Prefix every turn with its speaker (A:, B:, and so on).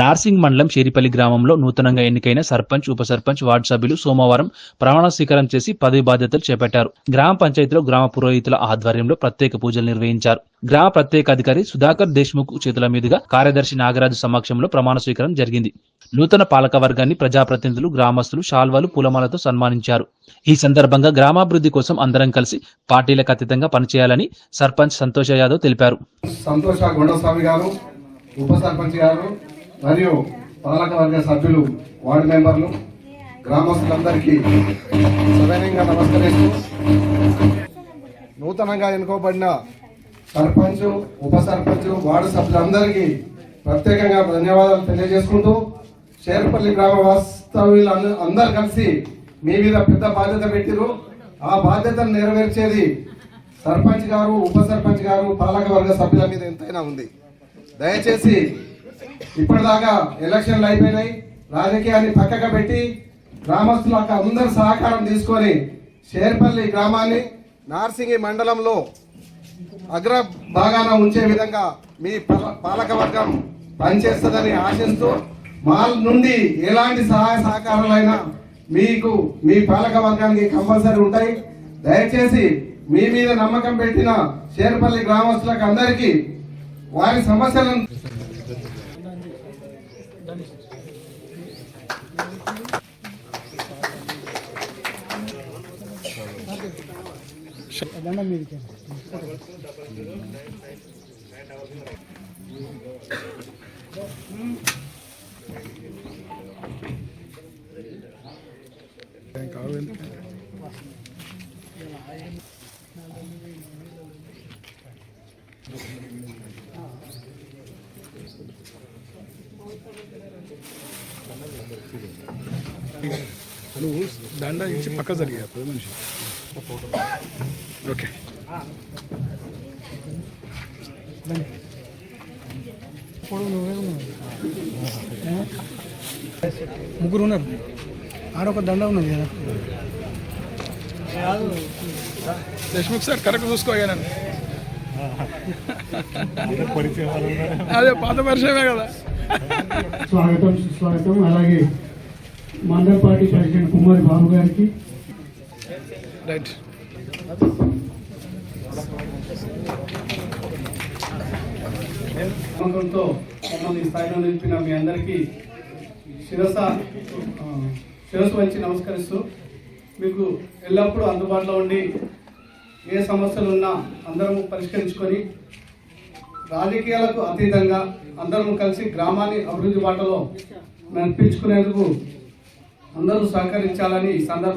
A: నార్సింగ్ మండలం షేరిపల్లి గ్రామంలో నూతనంగా ఎన్నికైన సర్పంచ్ ఉప సర్పంచ్ వార్డు సభ్యులు సోమవారం ప్రమాణ స్వీకారం చేసి పదవి బాధ్యతలు చేపట్టారు. గ్రామ పంచాయతీలో గ్రామ పురోహితుల ఆధ్వర్యంలో ప్రత్యేక పూజలు నిర్వహించారు. గ్రామ ప్రత్యేక అధికారి సుధాకర్ దేశ్ముఖ్ చేతుల మీదుగా కార్యదర్శి నాగరాజు సమక్షంలో ప్రమాణ స్వీకారం జరిగింది. నూతన పాలక వర్గాన్ని ప్రజాప్రతినిధులు గ్రామస్తులు శాల్వాలు పూలమాలతో సన్మానించారు. ఈ సందర్భంగా గ్రామాభివృద్ధి కోసం అందరం కలిసి పార్టీలకు అతీతంగా పనిచేయాలని సర్పంచ్ సంతోష యాదవ్ తెలిపారు.
B: సంతోష గుండస్వామి గారు ఉప సర్పంచ్ గారు మరియు పాలక వర్గ సభ్యులు వార్డు మెంబర్లు గ్రామస్తులందరికీ సవినయంగా నమస్కరిస్తూ నూతనంగా ఎన్నుకోబడిన సర్పంచ్ ఉప సర్పంచ్ వార్డు సభ్యులందరికీ ప్రత్యేకంగా ధన్యవాదాలు తెలియజేసుకుంటూ చేరపల్లి గ్రామ వాస్తవ్యులు అందరు కలిసి మీ మీద పెద్ద బాధ్యత పెట్టిరు ఆ బాధ్యతను నెరవేర్చేది సర్పంచ్ గారు ఉప సర్పంచ్ గారు పాలకవర్గ సభ్యుల మీద ఎంతైనా ఉంది. దయచేసి ఇప్పటిదాకా ఎలక్షన్లు అయిపోయినాయి. రాజకీయాన్ని పక్కగా పెట్టి గ్రామస్తులకు అందరి సహకారం తీసుకొని షేర్పల్లి గ్రామాన్ని నార్సింగి మండలంలో అగ్ర భాగాన ఉంచే విధంగా మీ పల- పాలక వర్గం పనిచేస్తుందని ఆశిస్తూ మా నుండి ఎలాంటి సహాయ సహకారాలైనా మీకు మీ పాలక వర్గానికి కంపల్సరీ ఉంటాయి. దయచేసి మీ మీద నమ్మకం పెట్టిన షేర్పల్లి గ్రామస్తులకు అందరికీ వారి సమస్యలను దండం మీదకి కావాలి
C: నువ్వు దండ ఇచ్చి పక్క జరిగా పది మనిషి. ఓకే. ముగ్గురు ఉన్నారు. ఆడొక దండ ఉన్నది కదా. దేశ్ముఖ్ సార్ కరెక్ట్ చూసుకోగా నన్ను. అదే పాత పరిచయమే కదా.
D: స్వాగతం సుస్వాగతం. అలాగే మండల పార్టీ ప్రెసిడెంట్ కుమారి బాబు గారికి. మమ్మల్ని ఈ స్థాయిలో నిలిపిన మీ అందరికీ శిరస శిరస్సు వచ్చి నమస్కరిస్తూ మీకు ఎల్లప్పుడూ అందుబాటులో ఉండి ఏ సమస్యలు ఉన్నా అందరం పరిష్కరించుకొని రాజకీయాలకు అతీతంగా అందరం కలిసి గ్రామాన్ని అభివృద్ధి బాటలో నడిపించుకునేందుకు అందరూ సహకరించాలని ఈ సందర్భంగా